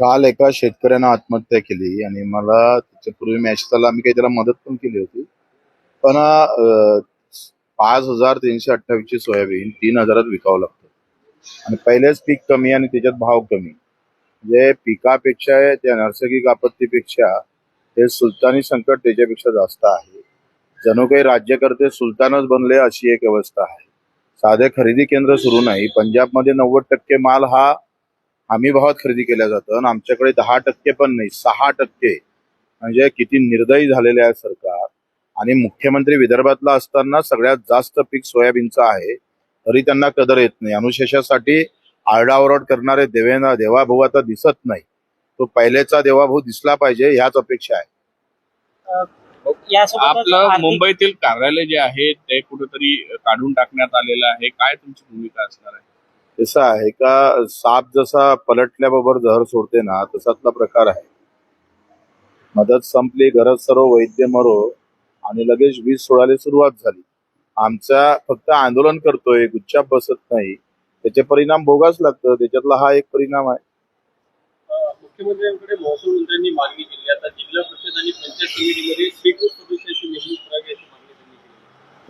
काल एका शेतकऱ्यानं आत्महत्या केली आणि मला त्याच्यापूर्वी मॅचला आम्ही काही त्याला मदत पण केली होती. पण पाच हजार तीनशे अठ्ठावीसची सोयाबीन तीन हजारात विकावं लागतं. आणि पहिलेच पीक कमी आणि त्याच्यात भाव कमी. म्हणजे पिकापेक्षा त्या नैसर्गिक आपत्तीपेक्षा हे सुलतानी संकट त्याच्यापेक्षा जास्त आहे. जणू काही राज्यकर्ते सुलतानच बनले अशी एक अवस्था आहे. साधे खरेदी केंद्र सुरू नाही. पंजाबमध्ये नव्वद टक्के माल हा हमी भावात खरेदी केला जातं आणि आमच्याकडे दहा टक्के पण नाही सहा टक्के. म्हणजे किती निर्दयी झालेले आहे सरकार. आणि मुख्यमंत्री विदर्भातला असताना सगळ्यात जास्त पीक सोयाबीनचं आहे तरी त्यांना कदर येत नाही. अनुशेषासाठी आरडाओरड करणारे देवेंद्र देवाभाऊ आता दिसत नाही. तो पहिलेचा देवाभाऊ दिसला पाहिजे ह्याच अपेक्षा आहे. आपलं मुंबईतील कार्यालय जे आहे ते कुठेतरी काढून टाकण्यात आलेलं आहे. काय तुमची भूमिका असणार आहे? कसं आहे का साप जसा पलटल्याबरोबर जहर सोडते ना तसातला प्रकार आहे. मदत संपली गरज सर्व वैद्य मरो आणि लगेच वीज सोडायला सुरुवात झाली. आमचा फक्त आंदोलन करतोय गुच्छाप बसत नाही. त्याचे परिणाम भोगाच लागतं त्याच्यातला हा एक परिणाम आहे. मुख्यमंत्र्यांकडे महसूल मंत्र्यांनी मागणी केली. आता जिल्हा परिषद आणि पंचायत समितीमध्ये स्वीकृत सदस्याची नेमणूक करावी अशी मागणी त्यांनी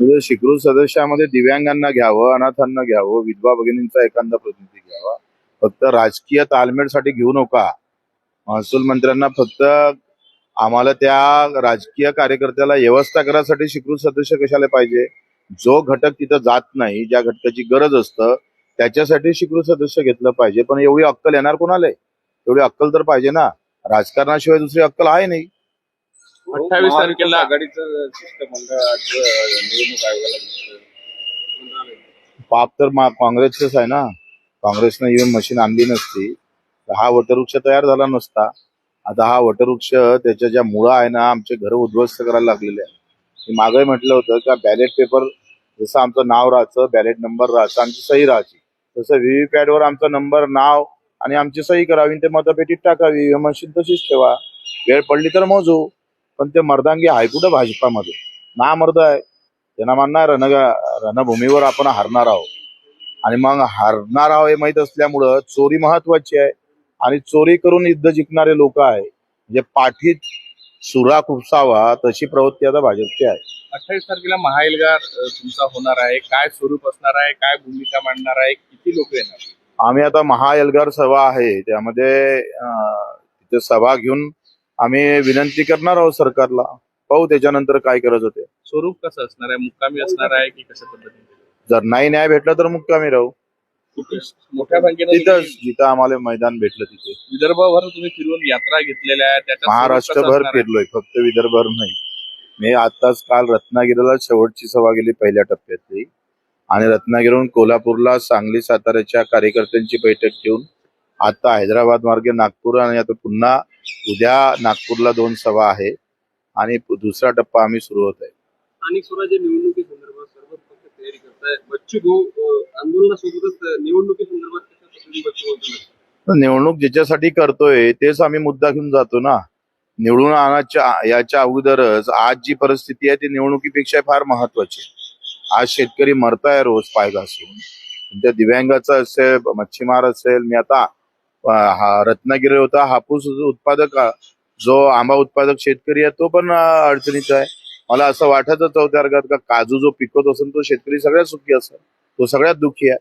केली म्हणजे सदस्यामध्ये दिव्यांगांना घ्यावं अनाथांना घ्यावं विधवा भगिनींचा एखादा प्रतिनिधी घ्यावा. फक्त राजकीय तालमेडसाठी घेऊ नका. महसूल मंत्र्यांना फक्त आम्हाला त्या राजकीय कार्यकर्त्याला व्यवस्था करायसाठी शिकृत सदस्य कशाला पाहिजे? जो घटक तिथं जात नाही ज्या घटकाची गरज असतं त्याच्यासाठी शिकृत सदस्य घेतलं पाहिजे. पण एवढी अक्कल येणार कोणाला? एवढी अक्कल तर पाहिजे ना. राजकारणाशिवाय दुसरी अक्कल आहे नाही. अठ्ठावीस तारखेला आघाडीचं शिष्टमंडळ आज निवडणूक आयोगाला दिसतं. पाप तर मा- काँग्रेसचंच आहे ना. काँग्रेसनं येऊन मशीन आणली नसती. तर हा वटवृक्ष तयार झाला नसता. आता हा वटवृक्ष त्याच्या ज्या मुळं आहे ना आमचे घर उद्ध्वस्त करायला लागलेले आहे मी मागे म्हटलं होतं का बॅलेट पेपर जसं आमचं नाव राहायचं बॅलेट नंबर राहायचं आमची सही राहायची. तसं व्हीव्हीपॅट वर आमचा नंबर नाव आणि आमची सही करावी आणि ते मतपेटीत टाकावी. मशीन तशीच ठेवा. वेळ पडली तर मोजू. पण ते मर्दांगी आहे कुठं भाजपामध्ये? ना मर्द आहे. त्यांना म्हणणार रण रणभूमीवर आपण हारणार आहोत. आणि मग हारणार आहोत हे माहीत असल्यामुळं चोरी महत्वाची आहे. आणि चोरी करून युद्ध जिंकणारे लोक आहे. म्हणजे पाठीत सुरा खुपसावा तशी प्रवृत्ती आता भाजपची आहे. अठ्ठावीस तारखेला महाएल्गार तुमचा होणार आहे. काय स्वरूप असणार आहे? काय भूमिका मांडणार आहे? किती लोक येणार? आम्ही आता महाएल्गार सभा आहे. त्यामध्ये तिथे सभा घेऊन आम्ही विनंती करणार आहोत सरकारला. पाहू त्याच्यानंतर काय करत होते. स्वरूप कसं असणार आहे? मुक्कामी असणार आहे की कशा पद्धतीने? जर नाही न्याय भेटला तर मुक्कामी राहू. किती मोठ्या संख्येनं तिथं तुम्ही जिथं आम्हाला मैदान भेटलं तिथे. विदर्भभर तुम्ही फिरून यात्रा घेतलेल्या आहेत त्याच्यात स्वरूप कसं महाराष्ट्रभर असणार आहे? फिरलोय फक्त विदर्भभर नाही. मी आताच काल रत्नागिरीला शेवटची सभा गेली पहिल्या टप्प्यातली. आणि रत्नागिरीहून कोल्हापूरला सांगली साताऱ्याच्या कार्यकर्त्यांची बैठक घेऊन आता हैदराबाद मार्गे नागपूर आणि आता पुन्हा उद्या नागपूरला दोन सभा आहे आणि दुसरा टप्पा आम्ही सुरू होत आहे. स्थानिक स्वराज्य निवडणुकीसंदर्भात पक्ष तयारी बच्चू भाऊ आंदोलनासोबतच निवडणूक ज्याच्यासाठी करतोय तेच आम्ही मुद्दा घेऊन जातो ना. निवडून आणाच्या याच्या अगोदरच आज जी परिस्थिती आहे ती निवडणुकीपेक्षा फार महत्वाची आहे. आज शेतकरी मरताय रोज पाय घासून त्या दिव्यांगाचं असेल मच्छीमार असेल मी आता हा रत्नागिरी होता हापूस उत्पादक जो आंबा उत्पादक शेतकरी आहे तो पण अडचणीचा आहे. मला असं वाटतं चौथ्या वर्गात का काजू जो पिकवत असेल तो शेतकरी सगळ्यात सुखी असेल. तो सगळ्यात दुःखी आहे.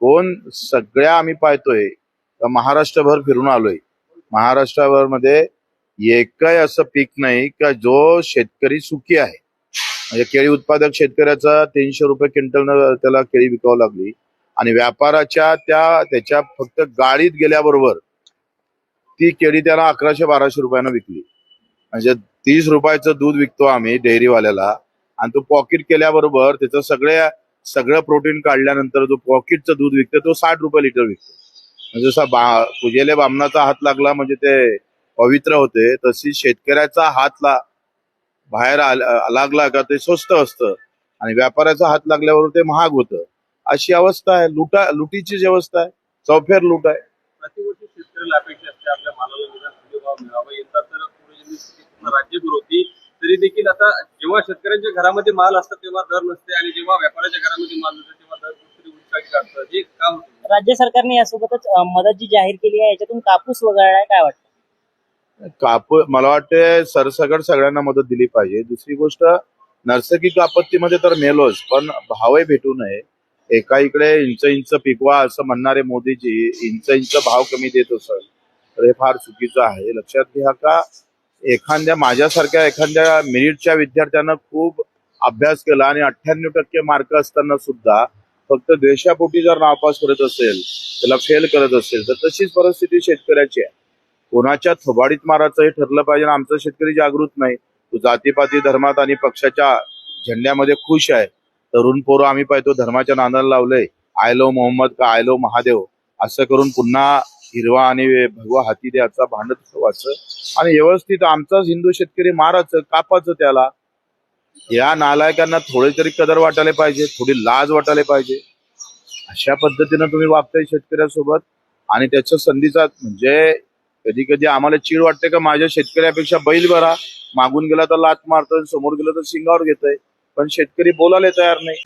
कोण सगळ्या आम्ही पाहतोय तर महाराष्ट्रभर फिरून आलोय. महाराष्ट्राभरमध्ये एकही असं पीक नाही का जो शेतकरी सुखी आहे. म्हणजे केळी उत्पादक शेतकऱ्याचा तीनशे रुपये क्विंटल त्याला केळी विकावं लागली. आणि व्यापाराच्या त्या त्याच्या फक्त गाडीत गेल्याबरोबर ती केळी त्याला अकराशे बाराशे रुपयानं विकली. म्हणजे तीस रुपयाचं दूध विकतो आम्ही डेअरीवाल्याला आणि तो पॉकेट केल्याबरोबर त्याचं सगळ्या सगळं प्रोटीन काढल्यानंतर जो पॉकेटचं दूध विकतो तो साठ रुपये लिटर विकतो. म्हणजे जसा बा पूजेले बामणाचा हात लागला म्हणजे ते पवित्र होते तशी शेतकऱ्याचा हात ला बाहेर आल- लागला का ते स्वस्त असतं. आणि व्यापाऱ्याचा हात लागल्यावर ते महाग होतं. अशी अवस्था आहे. लुटा लुटीची जी अवस्था आहे चौफेर लूट आहे. प्रतिवर्षी शेतकऱ्याला अपेक्षा असते आपल्या मालाला निदान भाव मिळावा. यंदा तर राज्यभर होती तरी देखील आता जेव्हा शेतकऱ्यांच्या घरामध्ये माल असतात तेव्हा दर नसते आणि जेव्हा व्यापाऱ्याच्या घरामध्ये माल नसते तेव्हा दर कुठेतरी हे राज्य सरकारने यासोबतच मदत जी जाहीर केली आहे याच्यातून कापूस वगळलाय काय वाटतं? काप मला वाटते सरसकट सगळ्यांना मदत दिली पाहिजे. दुसरी गोष्ट नैसर्गिक आपत्तीमध्ये तर मेलोच पण भावही भेटू नये. एका इकडे इंच इंच पिकवा असं म्हणणारे मोदीजी इंच इंच भाव कमी देत असेल तर हे फार चुकीचं आहे. लक्षात घ्या का एखाद्या माझ्यासारख्या एखाद्या मिनिटच्या विद्यार्थ्यानं खूप अभ्यास केला आणि अठ्ठ्याण्णव टक्के मार्क असताना सुद्धा फक्त देशापोटी जर नापास करत असेल त्याला फेल करत असेल तर तशीच परिस्थिती शेतकऱ्याची आहे. कोणाच्या थोबाडीत मारायचं हे ठरलं पाहिजे आमचा शेतकरी जागृत नाही. तो जातीपाती धर्मात आणि पक्षाच्या झेंड्यामध्ये खुश आहे. तरुण पोरं आम्ही पाहतो धर्माच्या नांदाला लावलंय. आयलो मोहम्मद का आयलो महादेव? असं करून पुन्हा हिरवा आणि भगवा हाती द्याचा भांडत वाचं आणि व्यवस्थित आमचाच हिंदू शेतकरी मारायचं कापायचं त्याला. या नालायकांना थोडी तरी कदर वाटायला पाहिजे थोडी लाज वाटायला पाहिजे. अशा पद्धतीनं तुम्ही वागताय शेतकऱ्यासोबत. आणि त्याच्या संधीचा म्हणजे कधी कधी आम्हाला चीड वाटते का माझ्या शेतकऱ्यापेक्षा बैल बरा मागून गेला तर लात मारतोय समोर गेला तर शिंगावर घेतोय. पण शेतकरी बोलायला तयार नाही.